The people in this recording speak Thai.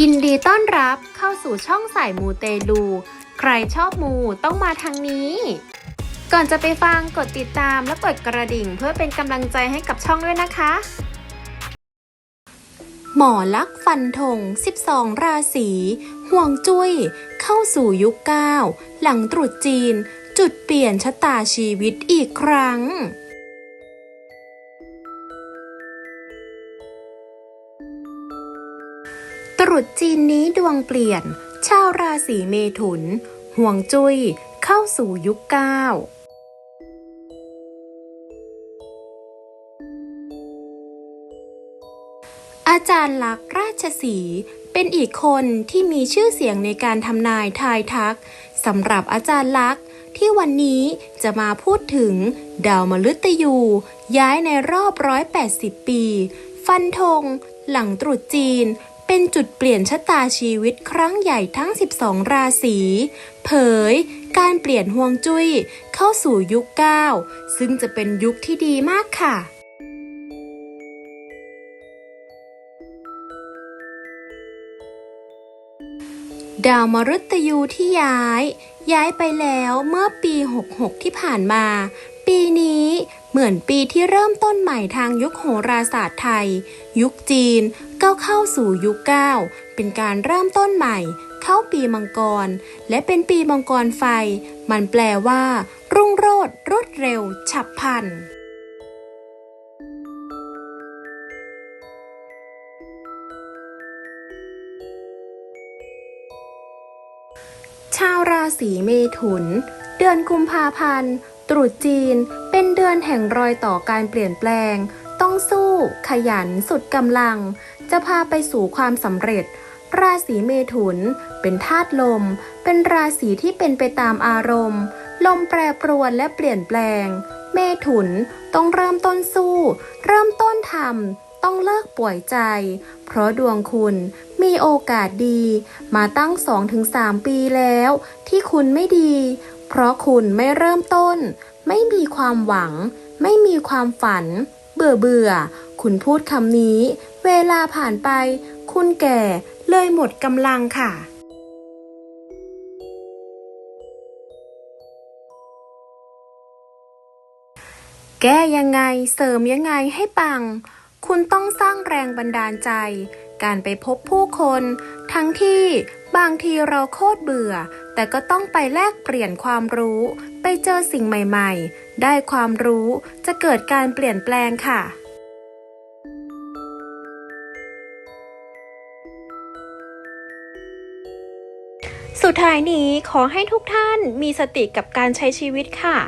ยินดีต้อนรับเข้าสู่ช่องสายมูเตลู ใครชอบมูต้องมาทางนี้ ก่อนจะไปฟังกดติดตามและกดกระดิ่งเพื่อเป็นกำลังใจให้กับช่องด้วยนะคะ หมอลักฟันธง 12 ราศีห่วงจุ้ย เข้าสู่ยุค 9 หลังตรุษจีน จุดเปลี่ยนชะตาชีวิตอีกครั้ง รุษจีนนี้ดวงเปลี่ยน ชาวราศีเมถุน ห่วงจุ้ย เข้าสู่ยุค9อาจารย์ลักษ์ราชสีเป็นอีกคนที่มีชื่อเสียงในการทำนายทายทักสำหรับอาจารย์ลักษ์ที่วันนี้จะมาพูดถึง ดาวมฤตยู ย้ายในรอบ 180 ปี ฟันธงหลังตรุษจีน เป็นจุดเปลี่ยนชะตาชีวิตครั้งใหญ่ทั้ง 12 ราศี เผย การเปลี่ยนห่วงจุ้ยเข้าสู่ยุค 9 ซึ่งจะเป็นยุคที่ดีมากค่ะดาวมฤตยูที่ย้าย ย้ายไปแล้วเมื่อปี 66 ที่ผ่านมา ปีนี้ เหมือนปีที่เริ่มต้นใหม่ทางยุคโหราศาสตร์ไทย ยุคจีนก็เข้าสู่ยุค9เป็นการเริ่มต้นใหม่ เข้าปีมังกร และเป็นปีมังกรไฟ มันแปลว่า รุ่งโรจน์รวดเร็ว ฉับพลันชาวราศีเมถุน เดือนกุมภาพันธ์ ตรุษจีน เป็นเดือนแห่งรอยต่อการเปลี่ยนแปลง ต้องสู้ ขยันสุดกำลัง จะพาไปสู่ความสำเร็จ ราศีเมถุน เป็นธาตุลม เป็นราศีที่เป็นไปตามอารมณ์ ลมแปรปรวนและเปลี่ยนแปลง เมถุนต้องเริ่มต้นสู้ เริ่มต้นทำต้องเลิกป่วยใจ เพราะดวงคุณมีโอกาสดี มาตั้ง 2-3 ปีแล้ว ที่คุณไม่ดี เพราะคุณไม่เริ่มต้น ไม่มีความหวัง ไม่มีความฝัน เบื่อเบื่อ คุณพูดคำนี้ เวลาผ่านไป คุณแก่เลยหมดกำลังค่ะแก้ยังไงเสริมยังไงให้ปัง คุณต้องสร้างแรงบันดาลใจ การไปพบผู้คน ทั้งที่บางทีเราโคตรเบื่อ แต่ก็ต้องไปแลกเปลี่ยนความรู้ ไปเจอสิ่งใหม่ๆ ได้ความรู้จะเกิดการเปลี่ยนแปลงค่ะ สุดท้ายนี้ขอให้ทุกท่านมีสติกับการใช้ชีวิตค่ะ